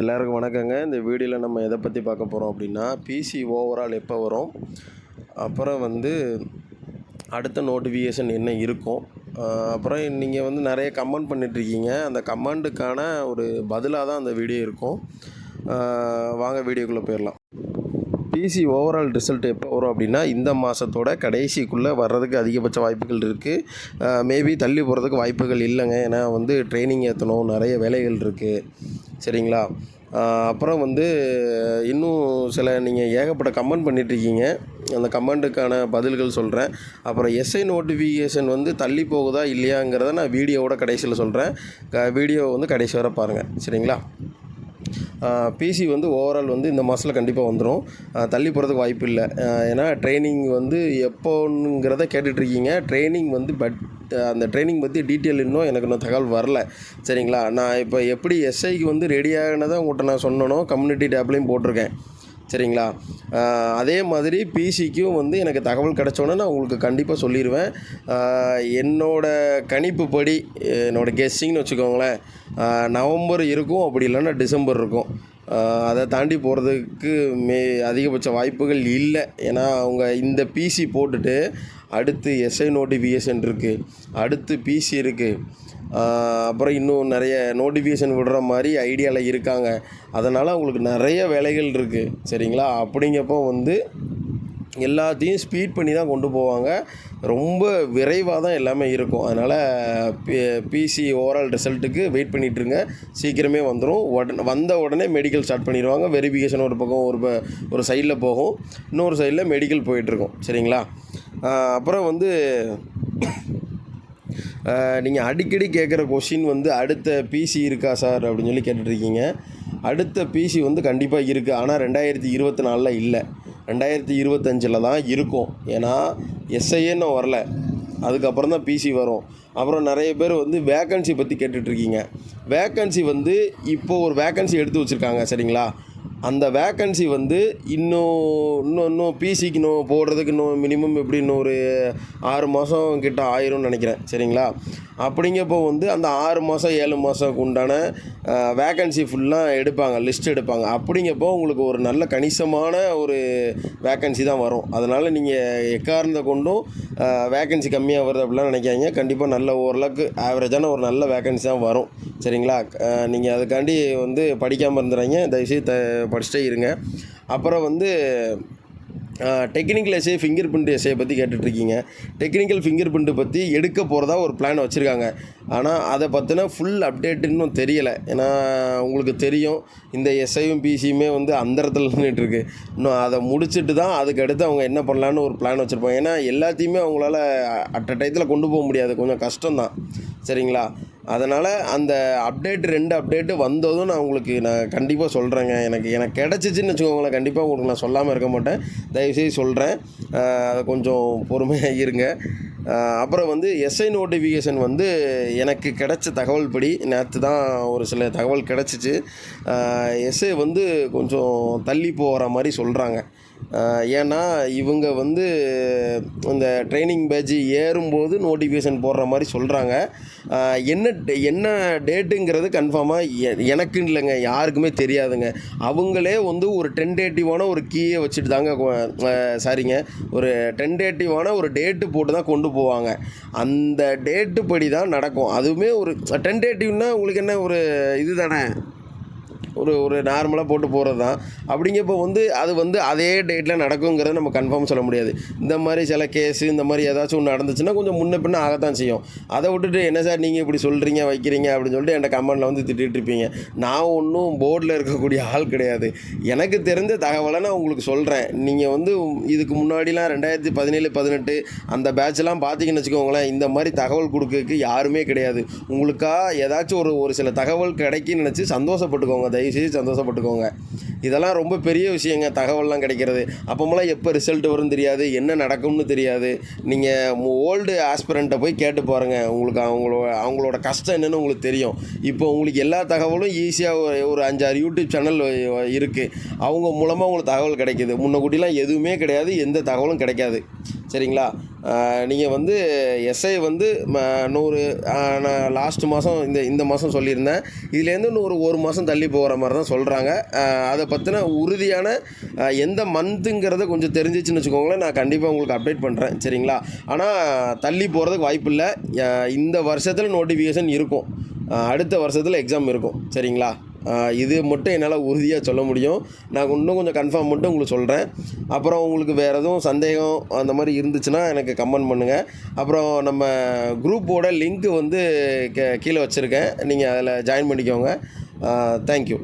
எல்லாருக்கும் வணக்கங்க. இந்த வீடியோவில் நம்ம எதை பற்றி பார்க்க போகிறோம் அப்படின்னா பிசி ஓவரால் எப்போ வரும்? அப்புறம் வந்து அடுத்த நோட்டிஃபிகேஷன் என்ன இருக்கும்? அப்புறம் நீங்கள் வந்து நிறைய கமெண்ட் பண்ணிகிட்ருக்கீங்க அந்த கமெண்ட்டுக்கான ஒரு பதிலாக தான் அந்த வீடியோ இருக்கும். வாங்க வீடியோக்குள்ளே போயிடலாம். பிசி ஓவரால் ரிசல்ட் எப்போ வரும் அப்படின்னா இந்த மாதத்தோட கடைசிக்குள்ளே வர்றதுக்கு அதிகபட்ச வாய்ப்புகள் இருக்குது மேபி தள்ளி போகிறதுக்கு வாய்ப்புகள் இல்லைங்க. ஏன்னா வந்து ட்ரைனிங் ஏற்றணும் நிறைய வேலைகள் இருக்குது சரிங்களா? அப்புறம் வந்து இன்னும் சில நீங்கள் ஏகப்பட்ட கமெண்ட் பண்ணிகிட்ருக்கீங்க அந்த கமெண்ட்டுக்கான பதில்கள் சொல்கிறேன் அப்புறம் எஸ்ஐ நோட்டிஃபிகேஷன் வந்து தள்ளி போகுதா இல்லையாங்கிறத நான் வீடியோவோட கடைசியில் சொல்கிறேன் க வீடியோ வந்து கடைசி வரை பாருங்கள் சரிங்களா? பிசி வந்து ஓவரால் வந்து இந்த மாதத்தில் கண்டிப்பாக வந்துடும் தள்ளி போகிறதுக்கு வாய்ப்பு இல்லை. ஏன்னா ட்ரைனிங் வந்து எப்போங்கிறத கேட்டுட்ருக்கீங்க. ட்ரைனிங் வந்து பட் அந்த ட்ரைனிங் பற்றி டீட்டெயில் இன்னும் எனக்கு இன்னும் தகவல் வரல. சரிங்களா? நான் இப்போ எப்படி எஸ்ஐக்கு வந்து ரெடி உங்கள்கிட்ட நான் சொன்னனோ கம்யூனிட்டி டேப்லேயும் போட்டிருக்கேன். சரிங்களா? அதே மாதிரி பிசிக்கும் வந்து எனக்கு தகவல் கிடச்சோன்னே நான் உங்களுக்கு கண்டிப்பாக சொல்லிடுவேன் என்னோடய கணிப்புப்படி என்னோட கெஸ்ஸிங்னு வச்சுக்கோங்களேன் நவம்பர் இருக்கும் அப்படி இல்லைன்னா டிசம்பர் இருக்கும். அதை தாண்டி போகிறதுக்கு மே அதிகபட்ச வாய்ப்புகள் இல்லை. ஏன்னா அவங்க இந்த பிசி போட்டுட்டு அடுத்து எஸ்ஐ நோட்டிஃபிகேஷன் இருக்குது அடுத்து பிசி இருக்குது அப்புறம் இன்னும் நிறைய நோட்டிஃபிகேஷன் விடுற மாதிரி ஐடியாவில் இருக்காங்க. அதனால் அவங்களுக்கு நிறைய வேலைகள் இருக்குது சரிங்களா? அப்படிங்கப்போ வந்து எல்லாத்தையும் ஸ்பீட் பண்ணி தான் கொண்டு போவாங்க. ரொம்ப விரைவாக தான் எல்லாமே இருக்கும். அதனால் பி பிசி ஓவரால் ரிசல்ட்டுக்கு வெயிட் பண்ணிகிட்ருங்க சீக்கிரமே வந்துடும் உடனே வந்த உடனே மெடிக்கல் ஸ்டார்ட் பண்ணிடுவாங்க. வெரிஃபிகேஷன் ஒரு பக்கம் ஒரு ஒரு சைடில் போகும். இன்னொரு சைடில் மெடிக்கல் போயிட்டுருக்கும் சரிங்களா? அப்புறம் வந்து நீங்கள் அடிக்கடி கேட்குற கொஷின் வந்து அடுத்த பிசி இருக்கா சார் அப்படின்னு சொல்லி கேட்டுட்ருக்கீங்க. அடுத்த பிசி வந்து கண்டிப்பாக இருக்குது ஆனால் ரெண்டாயிரத்தி இருபத்தி நாலில் இல்லை. ரெண்டாயிரத்தி இருபத்தஞ்சில் தான் இருக்கும். ஏன்னா எஸ்ஐஏன்னு வரல. அதுக்கப்புறம் தான் பிசி வரும். அப்புறம் நிறைய பேர் வந்து வேக்கன்சி பற்றி கேட்டுட்ருக்கீங்க. வேக்கன்சி வந்து இப்போ ஒரு வேக்கன்சி எடுத்து வச்சுருக்காங்க சரிங்களா? அந்த வேக்கன்சி வந்து இன்னும் இன்னும் இன்னும் பிசிக்கு இன்னும் போடுறதுக்கு இன்னும் மினிமம் எப்படி இன்னும் ஒரு ஆறு மாதம் கிட்ட ஆயிரும்னு நினைக்கிறேன். சரிங்களா? அப்படிங்கப்போ வந்து அந்த ஆறு மாதம் ஏழு மாதத்துக்கு உண்டான வேக்கன்சி ஃபுல்லாக எடுப்பாங்க லிஸ்ட் எடுப்பாங்க. அப்படிங்கப்போ உங்களுக்கு ஒரு நல்ல கணிசமான ஒரு வேக்கன்சி தான் வரும். அதனால் நீங்கள் எக்காரந்த கொண்டும் வேக்கன்சி கம்மியாக வருது அப்படிலாம் நினைக்காங்க கண்டிப்பாக நல்ல ஓரளவுக்கு ஆவரேஜான ஒரு நல்ல வேக்கன்சி தான் வரும். சரிங்களா? நீங்கள் அதுக்காண்டி வந்து படிக்காமல் இருந்துறாங்க தயவுசெய்து த படிச்சுட்டே இருங்க. அப்புறம் வந்து technical SA finger print SA பற்றி கேட்டுட்ருக்கீங்க. டெக்னிக்கல் ஃபிங்கர் பிரிண்ட்டு பற்றி எடுக்க போகிறதா ஒரு பிளான் வச்சுருக்காங்க. ஆனால் அதை பற்றின ஃபுல் அப்டேட் இன்னும் தெரியலை. ஏன்னா உங்களுக்கு தெரியும் இந்த எஸ்ஐயும் பிசியுமே வந்து அந்தரத்தில் நின்றுட்டுருக்கு இன்னும் அதை முடிச்சுட்டு தான் அதுக்கு அடுத்து அவங்க என்ன பண்ணலான்னு ஒரு பிளான் வச்சுருப்பாங்க. ஏன்னா எல்லாத்தையுமே அவங்களால அட் டயத்தில் கொண்டு போக முடியாது. கொஞ்சம் கஷ்டம்தான். சரிங்களா? அதனால் அந்த அப்டேட் ரெண்டு அப்டேட்டு வந்ததும் நான் உங்களுக்கு நான் கண்டிப்பாக சொல்கிறேங்க எனக்கு எனக்கு கிடச்சிச்சின்னு வச்சுக்கோங்களேன். கண்டிப்பாக உங்களுக்கு நான் சொல்லாமல் இருக்க மாட்டேன். தயவுசெய்து சொல்கிறேன் அதை கொஞ்சம் பொறுமையாக இருங்க. அப்புறம் வந்து எஸ்ஐ நோட்டிஃபிகேஷன் வந்து எனக்கு கிடைச்ச தகவல் படி நேற்று தான் ஒரு சில தகவல் கிடச்சிச்சு. எஸ்ஐ வந்து கொஞ்சம் தள்ளி போகிற மாதிரி சொல்கிறாங்க ஏன்னா இவங்க வந்து இந்த ட்ரைனிங் பேட்ச் ஏறும்போது நோட்டிஃபிகேஷன் போடுற மாதிரி சொல்கிறாங்க என்ன டே- என்ன டேட்டுங்கிறது கன்ஃபார்மாக எனக்குன்னு இல்லைங்க யாருக்குமே தெரியாதுங்க. அவங்களே வந்து ஒரு டென்டேட்டிவான ஒரு கீயை வச்சுட்டு தாங்க சாரிங்க. ஒரு டென்டேட்டிவான ஒரு டேட்டு போட்டு தான் கொண்டு போவாங்க. அந்த டேட்டு படி தான் நடக்கும். அதுவுமே ஒரு டென்டேட்டிவ்னால் உங்களுக்கு என்ன ஒரு இது தானே? ஒரு ஒரு நார்மலாக போட்டு போகிறது தான் அப்படிங்கப்போ வந்து அது வந்து அதே டேட்டில் நடக்குங்கிறத நம்ம கன்ஃபார்ம் சொல்ல முடியாது. இந்த மாதிரி சில கேஸு இந்த மாதிரி ஏதாச்சும் ஒன்று நடந்துச்சுன்னா கொஞ்சம் முன்ன பின்ன ஆகத்தான் செய்யும். அதை விட்டுட்டு என்ன சார் நீங்கள் இப்படி சொல்கிறீங்க வைக்கிறீங்க? அப்படின்னு சொல்லிட்டு என்கிட்ட கமெண்டில் வந்து திட்டிகிட்டு இருப்பீங்க. நான் ஒன்றும் போர்டில் இருக்கக்கூடிய ஆள் கிடையாது. எனக்கு தெரிஞ்ச தகவலை நான் உங்களுக்கு சொல்கிறேன் நீங்கள் வந்து இதுக்கு முன்னாடிலாம் ரெண்டாயிரத்தி பதினேழு பதினெட்டு அந்த பேட்ச்லாம் பார்த்தீங்கன்னு வச்சுக்கோங்களேன் இந்த மாதிரி தகவல் கொடுக்கறதுக்கு யாருமே கிடையாது. உங்களுக்காக ஏதாச்சும் ஒரு ஒரு சில தகவல் கிடைக்குன்னு நினச்சி சந்தோஷப்பட்டுக்கோங்க. தயவுசெய்து சந்தோஷப்பட்டுக்கோங்க. இதெல்லாம் ரொம்ப பெரிய விஷயங்க தகவல்லாம் கிடைக்கிறது. அப்போமெல்லாம் எப்போ ரிசல்ட் வரும் தெரியாது என்ன நடக்கும்னு தெரியாது. நீங்கள் ஓல்டு ஆஸ்பிரண்ட்டை போய் கேட்டு பாருங்கள் உங்களுக்கு அவங்களோட அவங்களோட கஷ்டம் என்னென்னு உங்களுக்கு தெரியும். இப்போ உங்களுக்கு எல்லா தகவலும் ஈஸியாக ஒரு ஒரு அஞ்சாறு யூடியூப் சேனல் இருக்குது அவங்க மூலமாக உங்களுக்கு தகவல் கிடைக்குது. முன்னக்கூட்டிலாம் எதுவுமே கிடையாது எந்த தகவலும் கிடைக்காது. சரிங்களா? நீங்கள் வந்து எஸ்ஐ வந்து ம- நூறு நான் லாஸ்ட் மாதம் இந்த இந்த மாதம் சொல்லியிருந்தேன். இதுலேருந்து நூறு ஒரு ஒரு மாதம் தள்ளி போகிற மாதிரி தான் சொல்கிறாங்க அதை பற்றின உறுதியான எந்த மந்த்துங்கிறத கொஞ்சம் தெரிஞ்சிச்சுன்னு வச்சுக்கோங்களேன். நான் கண்டிப்பாக உங்களுக்கு அப்டேட் பண்ணுறேன் சரிங்களா? ஆனால் தள்ளி போகிறதுக்கு வாய்ப்பு இல்லை. இந்த வருஷத்தில் நோட்டிஃபிகேஷன் இருக்கும். அடுத்த வருஷத்தில் எக்ஸாம் இருக்கும் சரிங்களா? இது மட்டும் என்னால் உறுதியாக சொல்ல முடியும். நான் இன்னும் கொஞ்சம் கன்ஃபார்ம் மட்டும் உங்களுக்கு சொல்கிறேன் அப்புறம் உங்களுக்கு வேறு எதுவும் சந்தேகம் அந்த மாதிரி இருந்துச்சுன்னா எனக்கு கமெண்ட் பண்ணுங்கள் அப்புறம் நம்ம குரூப்போட லிங்க்கு வந்து கீழே வச்சுருக்கேன். நீங்கள் அதில் ஜாயின் பண்ணிக்கோங்க. தேங்க்யூ